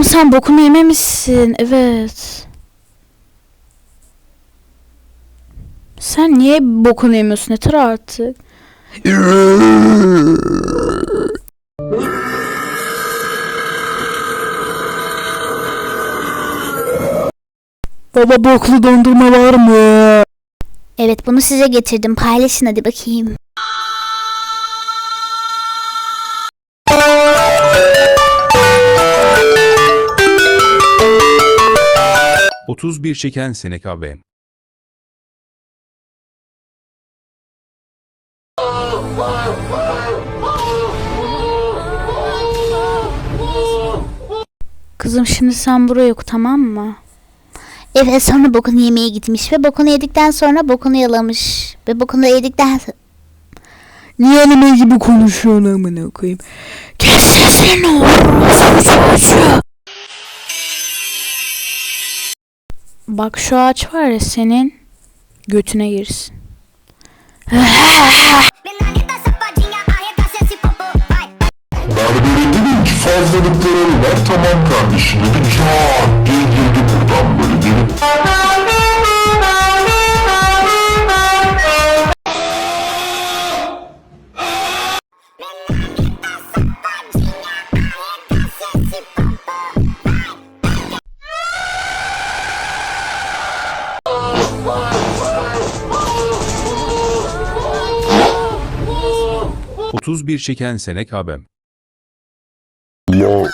Oğlum sen bokunu yememişsin. Evet. Sen niye bokunu yemiyorsun? Yeter artık. Baba boklu dondurma var mı? Evet bunu size getirdim. Paylaşın hadi bakayım. Otuz bir çeken Seneca ve Kızım şimdi sen buraya oku tamam mı? Evet sonra bokunu yemeye gitmiş ve bokunu yedikten sonra bokunu yalamış. Ve bokunu yedikten sonra... Niye anime gibi konuşuyorsun amına koyayım? Kes sesini Bak şu ağaç var ya senin götüne girsin. Berbere dedim ki fazlalıkları var tamam kardeşim dedi caa otuz bir çeken Seneca ve Allah